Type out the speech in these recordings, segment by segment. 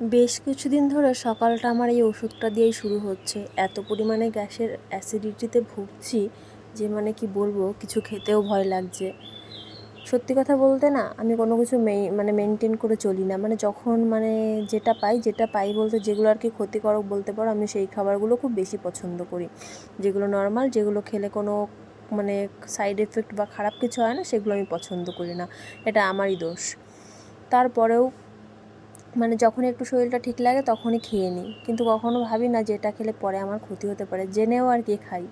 বেশ কিছুদিন ধরে সকালটা আমার এই ওষুধটা দিয়েই শুরু হচ্ছে। এত পরিমাণে গ্যাসের অ্যাসিডিটিতে ভুগছি যে মানে কি বলব, কিছু খেতেও ভয় লাগছে। সত্যি কথা বলতে না, আমি কোনো কিছু মেই মানে মেনটেন করে চলি না। মানে যখন মানে যেটা পাই যেটা পাই বলতে যেগুলো আর কি ক্ষতিকারক বলতে পারো, আমি সেই খাবারগুলো খুব বেশি পছন্দ করি। যেগুলো নর্মাল যেগুলো খেলে কোনো মানে সাইড এফেক্ট বা খারাপ কিছু হয় না, সেগুলো আমি পছন্দ করি না। এটা আমারই দোষ। তারপরেও মানে যখন একটু শরীরটা ঠিক লাগে তখনই খেয়ে নিই। কিন্তু কখনো ভাবি না যে এটা খেলে পরে আমার ক্ষতি হতে পারে। জেনেও আর কি খাই।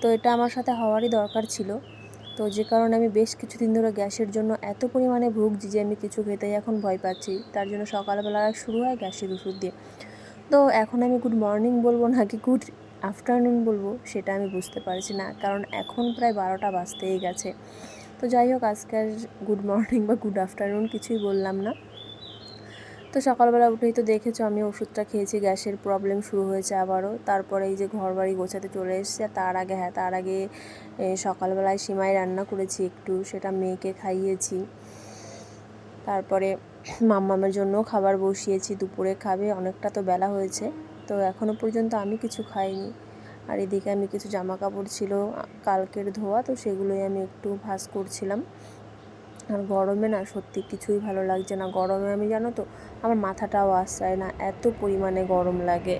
তো এটা আমার সাথে হওয়ারই দরকার ছিল। তো যে কারণে আমি বেশ কিছুদিন ধরে গ্যাসের জন্য এত পরিমাণে ভুগছি যে আমি কিছু খেতেই এখন ভয় পাচ্ছি। তার জন্য সকালবেলা শুরু হয় গ্যাসের ওষুধ দিয়ে। তো এখন আমি গুড মর্নিং বলব নাকি গুড আফটারনুন বলব সেটা আমি বুঝতে পারছি না। কারণ এখন প্রায় বারোটা বাজতেই গেছে। তো যাই হোক, আজকের গুড মর্নিং বা গুড আফটারনুন কিছুই বললাম না। তো সকালবেলা উঠেই তো দেখেছ আমি ওষুধটা খেয়েছি, গ্যাসের প্রবলেম শুরু হয়েছে আবারও। তারপরে এই যে ঘর বাড়ি গোছাতে চলে এসেছে তার আগে হ্যাঁ তার আগে সকালবেলায় সিমাই রান্না করেছি একটু, সেটা মেয়েকে খাইয়েছি। তারপরে মাম্মামের জন্য খাবার বসিয়েছি, দুপুরে খাবে, অনেকটা তো বেলা হয়েছে। তো এখনও পর্যন্ত আমি কিছু খাইনি। আর এদিকে আমি কিছু জামা কাপড় ছিল কালকের ধোয়া, তো সেগুলোই আমি একটু ভাঁজ করছিলাম। আর গরমে না সত্যি কিছুই ভালো লাগছে না। গরমে আমি জানো তো, আমার মাথাটাও আসছে না, এত পরিমাণে গরম লাগে।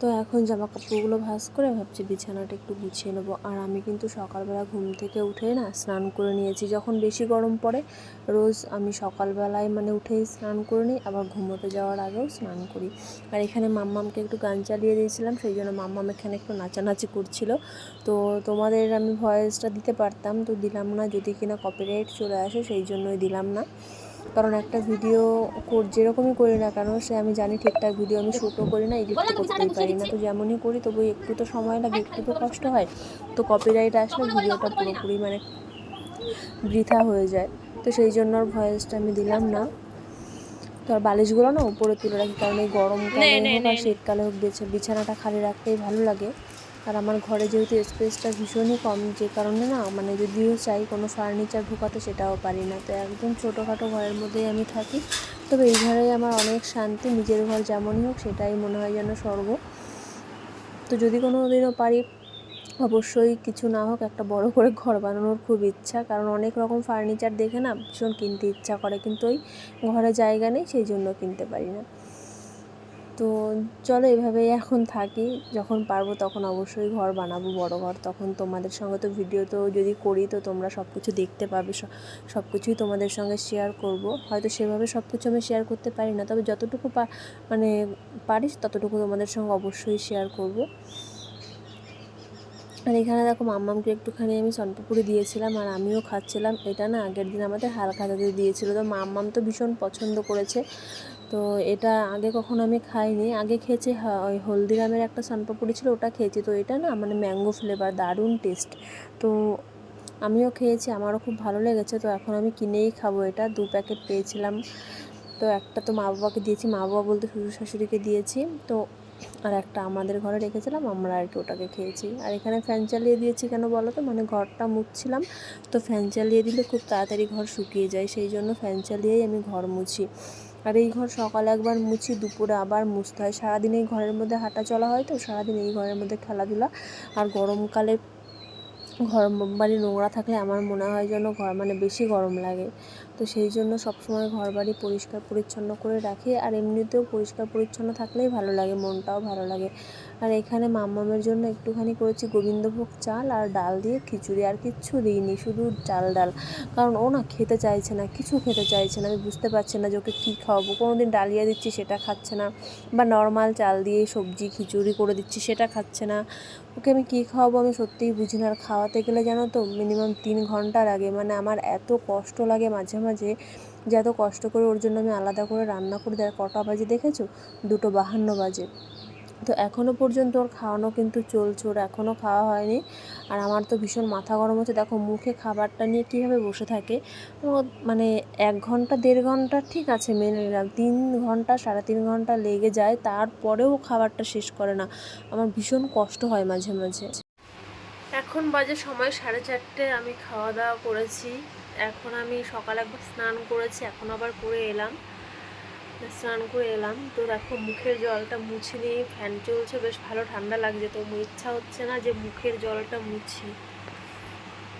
তো এখন জামা কাপড়গুলো ভাঁজ করে ভাবছি বিছানাটা একটু গুছিয়ে নেব। আর আমি কিন্তু সকালবেলা ঘুম থেকে উঠে না স্নান করে নিয়েছি। যখন বেশি গরম পড়ে, রোজ আমি সকালবেলায় মানে উঠেই স্নান করে নিই, আবার ঘুমোতে যাওয়ার আগেও স্নান করি। আর এখানে মাম্মামকে একটু গান চালিয়ে দিয়েছিলাম, সেই জন্য মাম্মাম এখানে একটু নাচানাচি করছিল। তো তোমাদের আমি ভয়েসটা দিতে পারতাম, তো দিলাম না। যদি কিনা কপিরাইট চলে আসে, সেই জন্যই দিলাম না। কারণ একটা ভিডিও যেরকমই করি না কেন সে আমি জানি ঠিকঠাক ভিডিও আমি শ্যুটও করি না এডিট করতেই পারি না। তো যেমনই করি তবু একটু তো সময় লাগে একটু তো কষ্ট হয়। তো কপিরাইট আসলে ভিডিওটা পুরোপুরি মানে বৃথা হয়ে যায়। তো সেই জন্য আর ভয়েসটা আমি দিলাম না। তো আর বালিশগুলো না উপরে তুলে রাখি কারণ এই গরমকালে হোক আর শীতকালে হোক বিছা- বিছানাটা খালি রাখতেই ভালো লাগে। আর আমার ঘরে যেহেতু স্পেসটা ভীষণই কম, যে কারণে না মানে যদিও চাই কোনো ফার্নিচার ঢোকাতে, সেটাও পারি না। তো একদম ছোটোখাটো ঘরের মধ্যেই আমি থাকি। তবে এই ঘরেই আমার অনেক শান্তি, নিজের ঘর যেমনই হোক, সেটাই মনে হয় যেন স্বর্গ। তো যদি কোনো দিনও পারি, অবশ্যই কিছু না হোক, একটা বড় করে ঘর বানানোর খুব ইচ্ছা। কারণ অনেক রকম ফার্নিচার দেখে না ভীষণ কিনতে ইচ্ছা করে, কিন্তু ওই ঘরে জায়গা নেই, সেই জন্য কিনতে পারি না। তো চলো এভাবেই এখন থাকি। যখন পারব তখন অবশ্যই ঘর বানাবো, বড় ঘর। তখন তোমাদের সঙ্গে তো ভিডিও তো যদি করি তো তোমরা সব কিছু দেখতে পাবে। সব কিছুই তোমাদের সঙ্গে শেয়ার করব। হয়তো সেভাবে সব কিছু আমি শেয়ার করতে পারি না। তবে যতটুকু মানে পারিস ততটুকু তোমাদের সঙ্গে অবশ্যই শেয়ার করব। আর এখানে দেখো মাম্মামকে একটুখানি আমি সনপাপুরি দিয়েছিলাম আর আমিও খাচ্ছিলাম। এটা না আগের দিন আমাদের হালকা দিয়েছিল। তো মাম্মাম তো ভীষণ পছন্দ করেছে। তো এটা আগে কখনো আমি খাইনি। আগে খেয়েছি ওই হলদিরামের একটা সনপাপুরি ছিল, ওটা খেয়েছি। তো এটা না মানে ম্যাঙ্গো ফ্লেভার, দারুণ টেস্ট। তো আমিও খেয়েছি, আমারও খুব ভালো লেগেছে। তো এখন আমি কিনেই খাব এটা। দু প্যাকেট পেয়েছিলাম। তো একটা তো মা বাবাকে দিয়েছি, মা বাবা বলতে শ্বশুর শাশুড়িকে দিয়েছি। তো আর একটা আমাদের ঘরে রেখেছিলাম, আমরা আর কি ওটাকে খেয়েছি। আর এখানে ফ্যান চালিয়ে দিয়েছি কেন বলো তো? মানে ঘরটা মুছছিলাম। তো ফ্যান চালিয়ে দিলে খুব তাড়াতাড়ি ঘর শুকিয়ে যায়, সেই জন্য ফ্যান চালিয়েই আমি ঘর মুছি। আর এই ঘর সকালে একবার মুছি, দুপুরে আবার মুছতে হয়। সারাদিন এই ঘরের মধ্যে হাঁটা চলা হয় তো, সারাদিন এই ঘরের মধ্যে খেলাধুলা। আর গরমকালে ঘর বাড়ি নোংরা থাকলে আমার মনে হয় যেন ঘর মানে বেশি গরম লাগে। তো সেই জন্য সবসময় ঘর বাড়ি পরিষ্কার পরিচ্ছন্ন করে রাখি। আর এমনিতেও পরিষ্কার পরিচ্ছন্ন থাকলেই ভালো লাগে, মনটাও ভালো লাগে। আর এখানে মাম্মামের জন্য একটুখানি করেছি গোবিন্দভোগ চাল আর ডাল দিয়ে খিচুড়ি। আর কিচ্ছু দিইনি, শুধু চাল ডাল। কারণ ও না খেতে চাইছে না, কিছু খেতে চাইছে না, আমি বুঝতে পারছি না যে ওকে কী খাওয়াবো। কোনো দিন ডালিয়া দিচ্ছি, সেটা খাচ্ছে না। বা নর্মাল চাল দিয়ে সবজি খিচুড়ি করে দিচ্ছি, সেটা খাচ্ছে না। ওকে আমি কী খাওয়াবো আমি সত্যিই বুঝি না আর খাওয়াতে গেলে জানো তো মিনিমাম তিন ঘণ্টার আগে মানে আমার এত কষ্ট লাগে মাঝে মাঝে যে এত কষ্ট করে ওর জন্য আমি আলাদা করে রান্না করে দেয়, কটা বাজে দেখেছ? দুটো বাহান্ন বাজে। তো এখনও পর্যন্ত ওর খাওয়ানো কিন্তু চলছে, ওর এখনও খাওয়া হয়নি। আর আমার তো ভীষণ মাথা গরম হচ্ছে। দেখো, মুখে খাবারটা নিয়ে কীভাবে বসে থাকে? মানে এক ঘণ্টা, দেড় ঘণ্টা ঠিক আছে, মেনে নিলাম। তিন ঘণ্টা, সাড়ে তিন ঘণ্টা লেগে যায়, তারপরেও খাবারটা শেষ করে না। আমার ভীষণ কষ্ট হয় মাঝে মাঝে। এখন বাজে সময় সাড়ে চারটে, আমি খাওয়া দাওয়া করেছি। এখন আমি সকালে একবার স্নান করেছি, এখন আবার করে এলাম। স্নান করে এলাম। তো দেখো, মুখের জলটা মুছি নিয়ে ফ্যান চলছে, বেশ ভালো ঠান্ডা লাগছে। তো ইচ্ছা হচ্ছে না যে মুখের জলটা মুছি।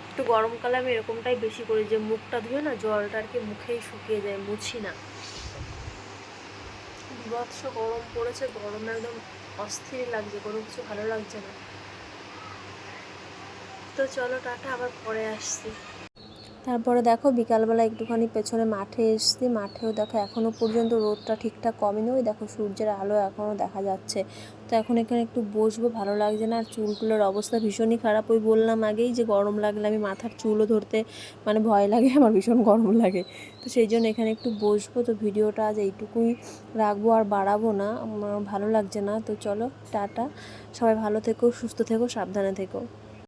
একটু গরমকালে আমি এরকমটাই বেশি করি যে মুখটা ধুয়ে না জলটা আর কি মুখেই শুকিয়ে যায়, মুছি না। বিভৎস গরম পড়েছে, গরমে একদম অস্থির লাগছে, কোনো কিছু ভালো লাগছে না। তো চলো, টাটা, আবার পরে আসছি। তারপরে দেখো বিকালবেলা একটুখানি পেছনে মাঠে এসছি। মাঠেও দেখো এখনও পর্যন্ত রোদটা ঠিকঠাক কমেনি। ওই দেখো সূর্যের আলো এখনও দেখা যাচ্ছে। তো এখন এখানে একটু বসবো, ভালো লাগছে না। আর চুলগুলোর অবস্থা ভীষণই খারাপ। ওই বললাম আগেই যে গরম লাগলে আমি মাথার চুলও ধরতে মানে ভয় লাগে, আমার ভীষণ গরম লাগে। তো সেই জন্য এখানে একটু বসবো। তো ভিডিওটা আজ এইটুকুই রাখব আর বাড়াবো না। ভালো লাগছে না। তো চলো, টাটা। সবাই ভালো থেকো, সুস্থ থেকো, সাবধানে থেকো।